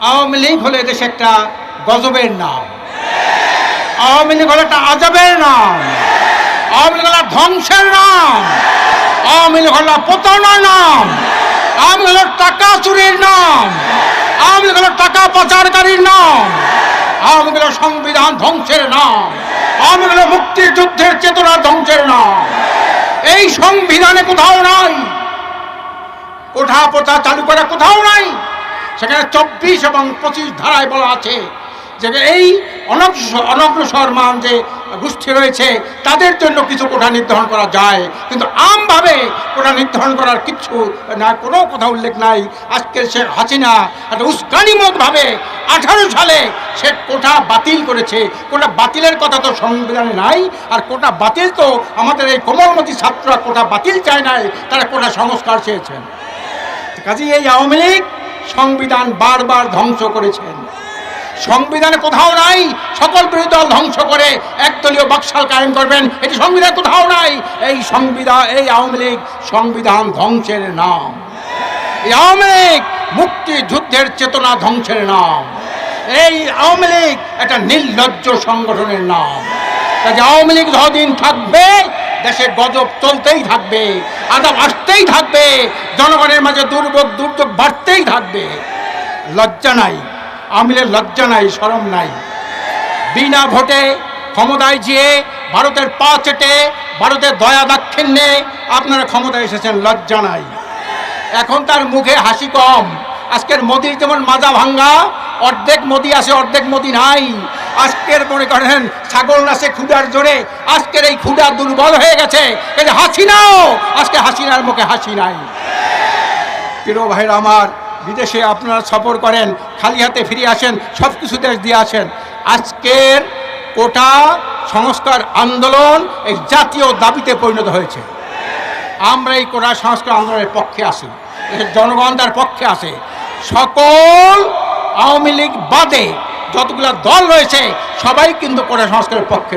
আওয়ামী লীগ হলো দেশে একটা গজবের নাম। আওয়ামী লীগ হলো একটা আজবের নাম। আওয়ামী লীগ হলো ধ্বংসের নাম। আওয়ামী লীগ হলো প্রতারণার নাম। আওয়ামী হলো টাকা চুরির নাম। আওয়ামী লীগ হলো টাকা পাচারকারীর নাম। আওয়ামী লীগ সংবিধান ধ্বংসের নাম। আওয়ামী লীগ মুক্তিযুদ্ধের চেতনা ধ্বংসের নাম। এই সংবিধানে কোথাও নাই। কোঠা পোতা চালু করা কোথাও নাই। সেখানে চব্বিশ এবং পঁচিশ ধারায় বলা আছে যে এই অনগ্রসর মান যে গোষ্ঠী রয়েছে, তাদের জন্য কিছু কোঠা নির্ধারণ করা যায়। কিন্তু আমভাবে কোঠা নির্ধারণ করার কিছু না, কোনো কথা উল্লেখ নাই। আজকের শেখ হাসিনা একটা উস্কানিমতভাবে আঠারো সালে সে কোঠা বাতিল করেছে। কোটা বাতিলের কথা তো সংবিধানে নাই, আর কোটা বাতিল তো আমাদের এই কোমলমতি ছাত্ররা কোটা বাতিল চায় নাই, তারা কোটা সংস্কার চেয়েছেন। কাজে এই আওয়ামী লীগ সংবিধান বারবার ধ্বংস করেছেন। সংবিধানে কোথাও নাই, সকল বিরোধী দল ধ্বংস করে একদলীয় বাকশাল কায়েম করবেন। এটি সংবিধান কোথাও নাই। এই সংবিধান এই আওয়ামী লীগ সংবিধান ধ্বংসের নাম। এই আওয়ামী লীগ মুক্তিযুদ্ধের চেতনা ধ্বংসের নাম। এই আওয়ামী লীগ একটা নির্লজ্জ সংগঠনের নাম। কাজে আওয়ামী লীগ যতদিন থাকবে দেশে গজব চলতেই থাকবে, আদাব আসতেই থাকবে, জনগণের মাঝে দুর্ভোগ, দুর্যোগ বাড়তেই থাকবে। লজ্জা নাই, আমিলের লজ্জা নাই সরম নাই। বিনা ভোটে ক্ষমতায় যেয়ে ভারতের পা চেটে, ভারতের দয়া দাক্ষিণ্যে আপনারা ক্ষমতায় এসেছেন, লজ্জা নাই। এখন তার মুখে হাসি কম। আজকের মোদির যেমন মাজা ভাঙ্গা, অর্ধেক মোদি আছে, অর্ধেক মোদি নাই। আজকের মনে করেন ছাগল নাচে ক্ষুদার জোরে, আজকের এই ক্ষুদা দুর্বল হয়ে গেছে। এই যে হাসি নাও, আজকে হাসিনার মুখে হাসি নাই। প্রিয় ভাইরা আমার, বিদেশে আপনারা সফর করেন, খালি হাতে ফিরে আসেন সব কিছু দেশ দিয়ে আসেন। আজকের কোটা সংস্কার আন্দোলন এই জাতীয় দাবিতে পরিণত হয়েছে। আমরা এই কোটা সংস্কার আন্দোলনের পক্ষে আসি জনগণ তার পক্ষে আসে সকল আওয়ামী লীগ বাদে যতগুলো দল রয়েছে সবাই কিন্তু কোটা সংস্কারের পক্ষে